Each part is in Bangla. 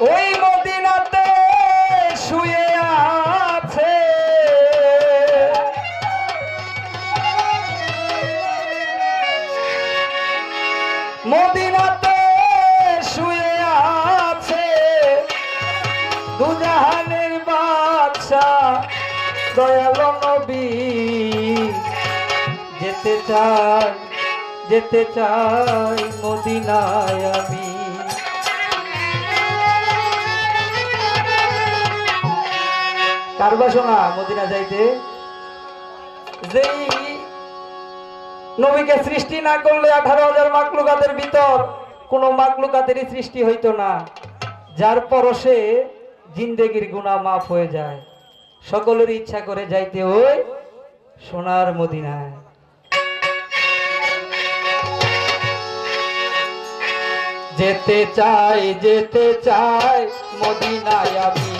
ওই মদিনাতে শুয়ে আছে। মদিনাতে শুয়ে আছে। দুজাহানের বাদশা দয়াল নবী। যেতে চাই যেতে চাই মদিনায় আমি। কার বাসনা মদিনা যাইতে। যেই নবীকে সৃষ্টি না করলে আঠারো হাজার মাকলুকাতের ভিতর কোনো মাকলুকাতেরই সৃষ্টি হইতো না। যার জিন্দেগির গুণা মাফ হয়ে যায়। সকলের ইচ্ছা করে যাইতে ওই সোনার মদিনায়। যেতে চাই যেতে চাই, মদিনায় আমি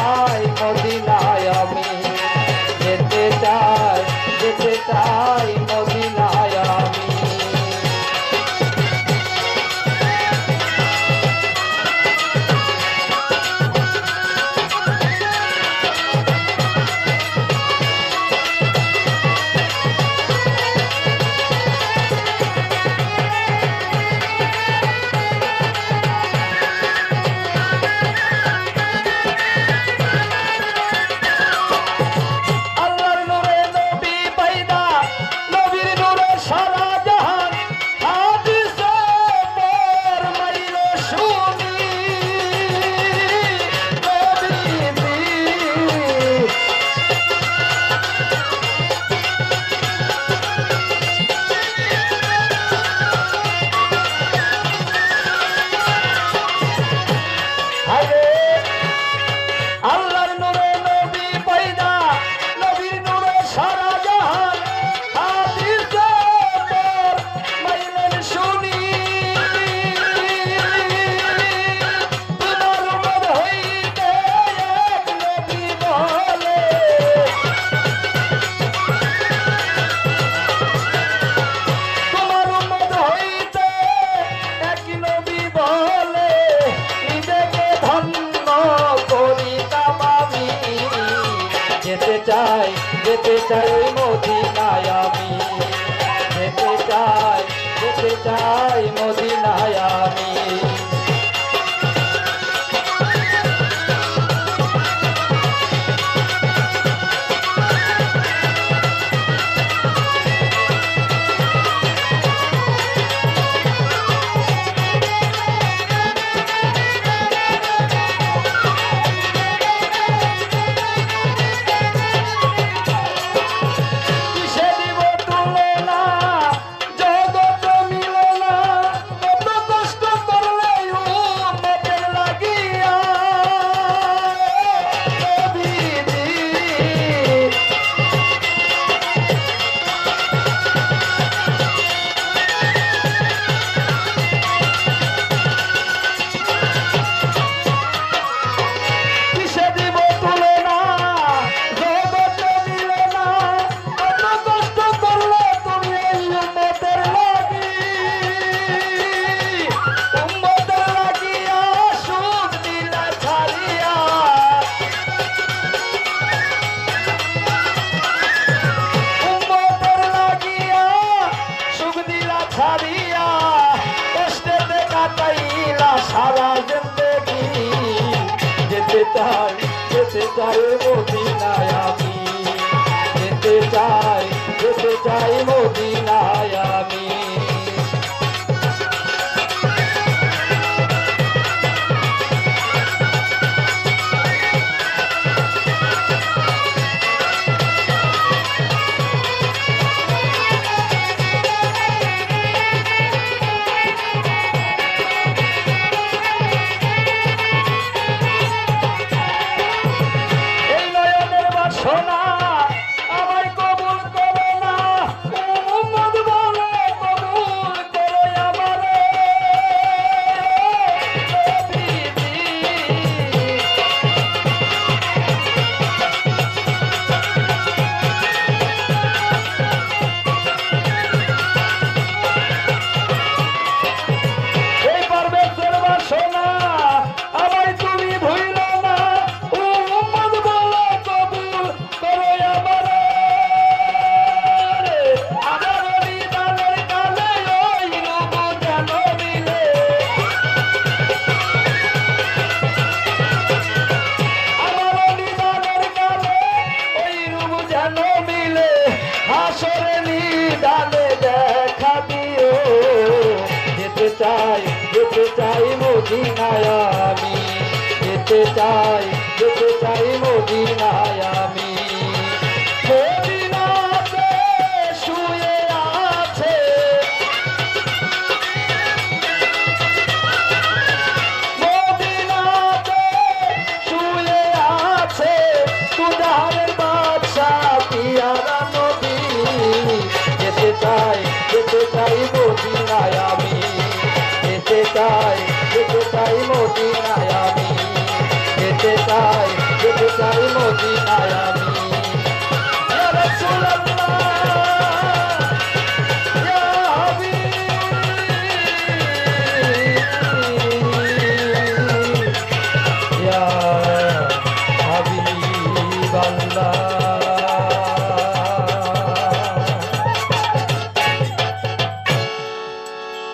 যেতে চাই যেতে চাই মদিনায় আমি। যেতে চাই যেতে চাই মদিনায় আমি। যেতে চাই যেতে চাই মদিনায় মদিনায় আমি যেতে চাই যেতে চাই মদিনায়। যেতে চাই যেতে চাই মদিনায় আমি।